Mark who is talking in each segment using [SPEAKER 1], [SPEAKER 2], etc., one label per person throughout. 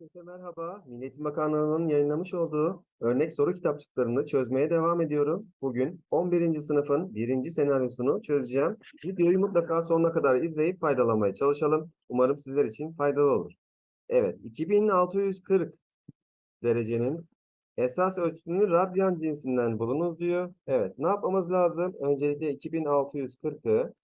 [SPEAKER 1] Herkese merhaba. Milli Bakanlığı'nın yayınlamış olduğu örnek soru kitapçıklarını çözmeye devam ediyorum. Bugün 11. sınıfın birinci senaryosunu çözeceğim. Videoyu mutlaka sonuna kadar izleyip faydalanmaya çalışalım. Umarım sizler için faydalı olur. Evet, 2640 derecenin esas ölçüsünü radyan cinsinden bulunuz diyor. Evet, ne yapmamız lazım? Öncelikle 2640'ı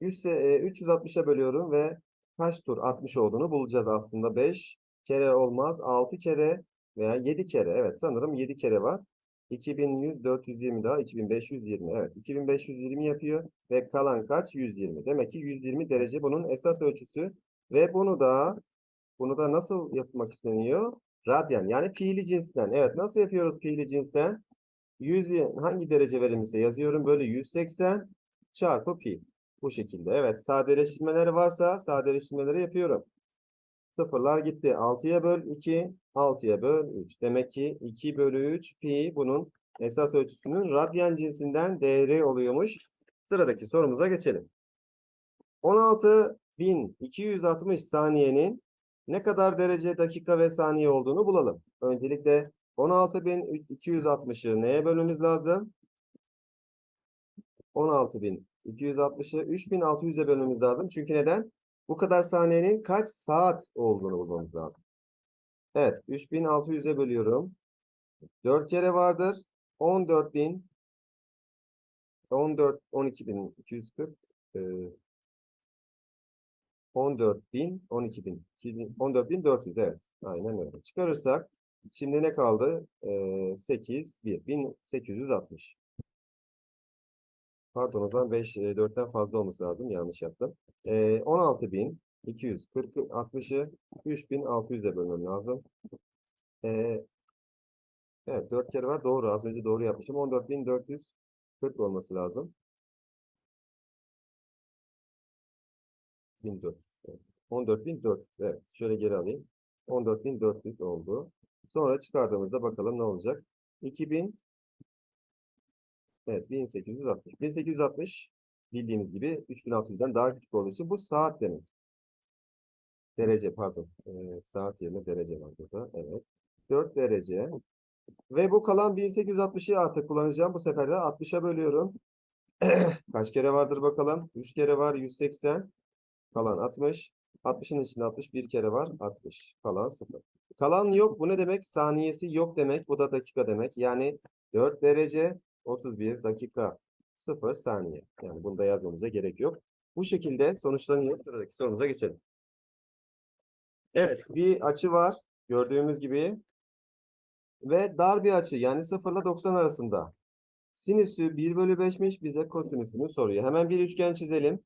[SPEAKER 1] 100 e, 360'a bölüyorum ve kaç tur 60 olduğunu bulacağız aslında. 5 kere olmaz. 6 kere veya 7 kere. Evet sanırım 7 kere var. 2100, 420 daha 2520. Evet 2520 yapıyor ve kalan kaç? 120. Demek ki 120 derece bunun esas ölçüsü ve bunu da bunu da nasıl yapmak isteniyor? Radyan yani fiili cinsten. Evet nasıl yapıyoruz fiili cinsten? 100 hangi derece verilmişse yazıyorum. Böyle 180 çarpı pi. Bu şekilde. Evet. Sadeleştirmeleri varsa sadeleştirmeleri yapıyorum. Sıfırlar gitti. 6'ya böl 2, 6'ya böl 3. Demek ki 2 bölü 3 pi bunun esas ölçüsünün radyan cinsinden değeri oluyormuş. Sıradaki sorumuza geçelim. 16.260 saniyenin ne kadar derece, dakika ve saniye olduğunu bulalım. Öncelikle 16.260'ı neye bölmemiz lazım? 16.260'ı 3600'e bölmemiz lazım. Çünkü neden? Bu kadar saniyenin kaç saat olduğunu bulmamız lazım. Evet, 3600'e bölüyorum. 4 kere vardır. 14.000 14 12240 e, 14.000 12.000 14.400 evet. Aynen öyle. Çıkarırsak şimdi ne kaldı? E, 8 1 1860. Pardon o zaman 5, 4'ten fazla olması lazım. Yanlış yaptım. E, 16.240 60'ı 3.600'e bölmem lazım. E, evet 4 kere var. Doğru. Az önce doğru yapmışım. 14.440 olması lazım. 1400. Evet. 14.400. Evet. Şöyle geri alayım. 14.400 oldu. Sonra çıkardığımızda bakalım ne olacak. 2000 Evet 1860. 1860 bildiğiniz gibi 3600'den daha küçük olduğu için bu saat demek. Derece pardon. Ee, saat yerine derece var burada. Evet. 4 derece. Ve bu kalan 1860'ı artık kullanacağım. Bu sefer de 60'a bölüyorum. Kaç kere vardır bakalım. 3 kere var 180. Kalan 60. 60'ın içinde 60 bir kere var 60. Kalan 0. Kalan yok. Bu ne demek? Saniyesi yok demek. Bu da dakika demek. Yani 4 derece 31 dakika 0 saniye. Yani bunu da yazmamıza gerek yok. Bu şekilde sonuçlanıyor. Sıradaki sorumuza geçelim. Evet bir açı var. Gördüğümüz gibi. Ve dar bir açı yani 0 ile 90 arasında. Sinüsü 1 bölü 5'miş bize kosinüsünü soruyor. Hemen bir üçgen çizelim.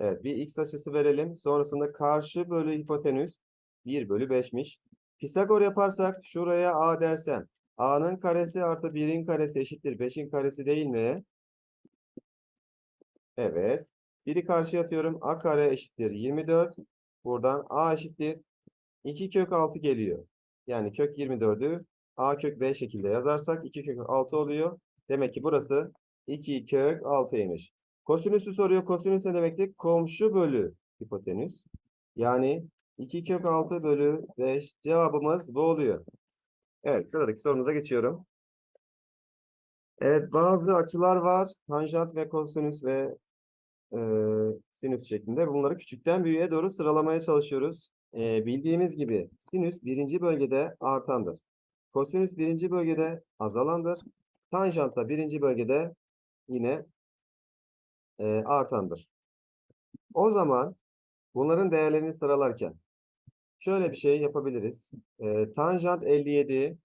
[SPEAKER 1] Evet bir x açısı verelim. Sonrasında karşı bölü hipotenüs 1 bölü 5'miş. Pisagor yaparsak şuraya a dersem a'nın karesi artı 1'in karesi eşittir 5'in karesi değil mi? Evet. Biri karşıya atıyorum. a kare eşittir 24. Buradan a eşittir 2 kök 6 geliyor. Yani kök 24'ü a kök b şekilde yazarsak 2 kök 6 oluyor. Demek ki burası 2 kök 6'ymış. Kosinüsü soruyor. Kosinüs ne demekti? Komşu bölü hipotenüs. Yani 2 kök 6 bölü 5 cevabımız bu oluyor. Evet sıradaki sorumuza geçiyorum. Evet bazı açılar var. Tanjant ve kosinüs ve e, sinüs şeklinde. Bunları küçükten büyüğe doğru sıralamaya çalışıyoruz. E, bildiğimiz gibi sinüs birinci bölgede artandır. Kosinüs birinci bölgede azalandır. Tanjant da birinci bölgede yine e, artandır. O zaman bunların değerlerini sıralarken şöyle bir şey yapabiliriz. E, tanjant 57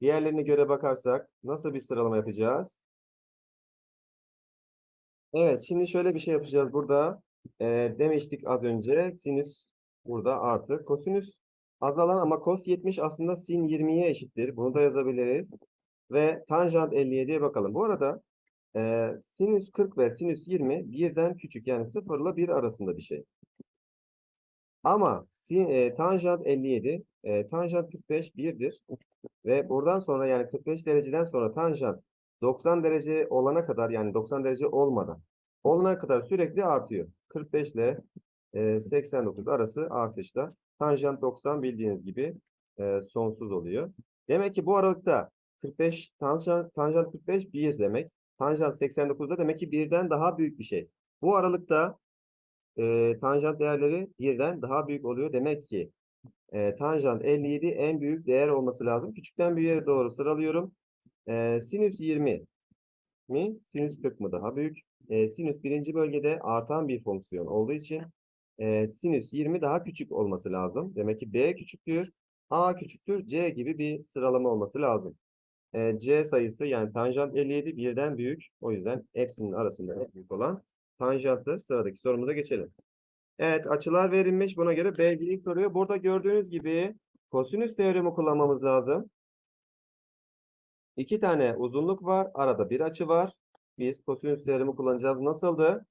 [SPEAKER 1] diğerlerine göre bakarsak nasıl bir sıralama yapacağız? Evet şimdi şöyle bir şey yapacağız burada. E, demiştik az önce sinüs burada artı. Kosinüs azalan ama kos 70 aslında sin 20'ye eşittir. Bunu da yazabiliriz. Ve tanjant 57'ye bakalım. Bu arada e, sinüs 40 ve sinüs 20 birden küçük yani 0 ile 1 arasında bir şey. Ama sin, e, tanjant 57, e, tanjant 45 1'dir. Ve buradan sonra yani 45 dereceden sonra tanjant 90 derece olana kadar yani 90 derece olmadan olana kadar sürekli artıyor. 45 ile e, 89 arası artışta. Tanjant 90 bildiğiniz gibi e, sonsuz oluyor. Demek ki bu aralıkta 45 tanjant, tanjant 45 1 demek. Tanjant 89'da demek ki birden daha büyük bir şey. Bu aralıkta e, tanjant değerleri birden daha büyük oluyor. Demek ki e, tanjant 57 en büyük değer olması lazım. Küçükten büyüğe doğru sıralıyorum. E, sinüs 20 mi? Sinüs 40 mı daha büyük? E, sinüs birinci bölgede artan bir fonksiyon olduğu için e, sinüs 20 daha küçük olması lazım. Demek ki B küçüktür, A küçüktür, C gibi bir sıralama olması lazım. E, C sayısı yani tanjant 57 birden büyük. O yüzden hepsinin arasında en büyük olan tanjanttır. Sıradaki sorumuza geçelim. Evet açılar verilmiş. Buna göre B ilk soruyor. Burada gördüğünüz gibi kosinüs teoremi kullanmamız lazım. İki tane uzunluk var. Arada bir açı var. Biz kosinüs teoremi kullanacağız. Nasıldı?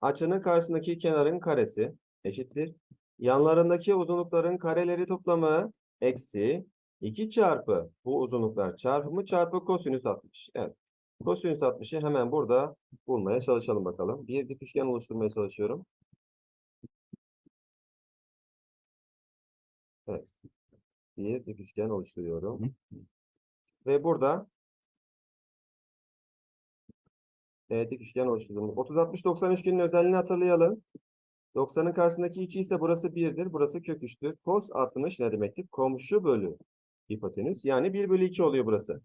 [SPEAKER 1] Açının karşısındaki kenarın karesi eşittir. Yanlarındaki uzunlukların kareleri toplamı eksi 2 çarpı bu uzunluklar çarpımı çarpı kosinüs 60. Evet. Kosinüs 60'ı hemen burada bulmaya çalışalım bakalım. Bir dik üçgen oluşturmaya çalışıyorum. Evet. Bir dik üçgen oluşturuyorum. Ve burada e, dik üçgen oluşturdum. 30-60-90 üçgenin özelliğini hatırlayalım. 90'ın karşısındaki 2 ise burası 1'dir. Burası kök 3'tür. Cos 60 ne demektir? Komşu bölü hipotenüs. Yani 1 bölü 2 oluyor burası.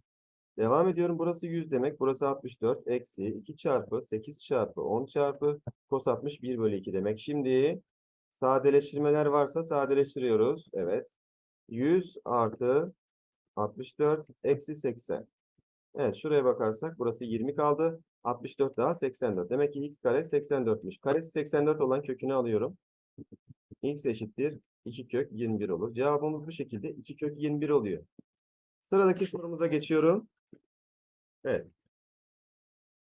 [SPEAKER 1] Devam ediyorum. Burası 100 demek. Burası 64. Eksi 2 çarpı 8 çarpı 10 çarpı cos 60 1 bölü 2 demek. Şimdi sadeleştirmeler varsa sadeleştiriyoruz. Evet. 100 artı 64 eksi 80. Evet şuraya bakarsak burası 20 kaldı. 64 daha 84. Demek ki x kare 84'müş. Karesi 84 olan kökünü alıyorum. x eşittir 2 kök 21 olur. Cevabımız bu şekilde 2 kök 21 oluyor. Sıradaki sorumuza geçiyorum. Evet.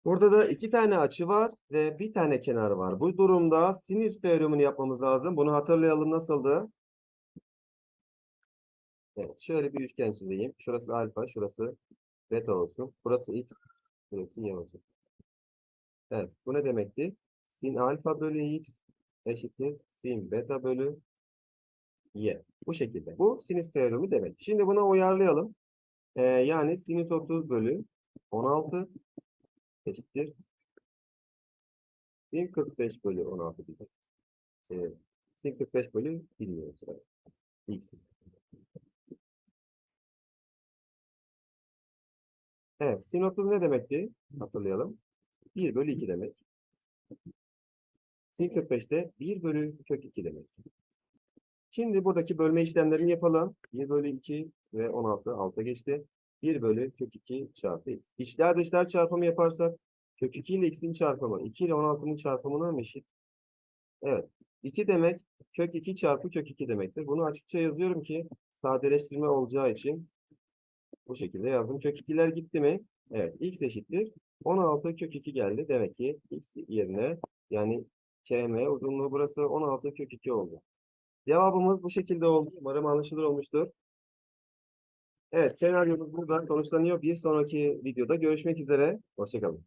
[SPEAKER 1] Burada da iki tane açı var ve bir tane kenar var. Bu durumda sinüs teoremini yapmamız lazım. Bunu hatırlayalım nasıldı? Evet, şöyle bir üçgen çizeyim. Şurası alfa, şurası beta olsun. Burası x, burası y olsun. Evet, bu ne demekti? Sin alfa bölü x eşittir sin beta bölü y. Bu şekilde. Bu sinüs teoremi demek. Şimdi buna uyarlayalım. Ee, yani sinüs 30 bölü 16 eşittir sin 45 bölü 16 dedik. Ee, sin 45 bölü bilmiyoruz. Evet. x. Evet, sin 30 ne demekti? Hatırlayalım. 1 bölü 2 demek. Sin 45'te 1 bölü kök 2 demek. Şimdi buradaki bölme işlemlerini yapalım. 1 bölü 2 ve 16 alta geçti. 1 bölü kök 2 çarpı x. İçler dışlar çarpımı yaparsak kök 2 ile x'in çarpımı 2 ile 16'nın çarpımına mı eşit? Evet. 2 demek kök 2 çarpı kök 2 demektir. Bunu açıkça yazıyorum ki sadeleştirme olacağı için bu şekilde yazdım. Kök 2'ler gitti mi? Evet. X eşittir. 16 kök 2 geldi. Demek ki x yerine yani km uzunluğu burası 16 kök 2 oldu. Cevabımız bu şekilde oldu. Umarım anlaşılır olmuştur. Evet senaryomuz burada sonuçlanıyor. Bir sonraki videoda görüşmek üzere. Hoşçakalın.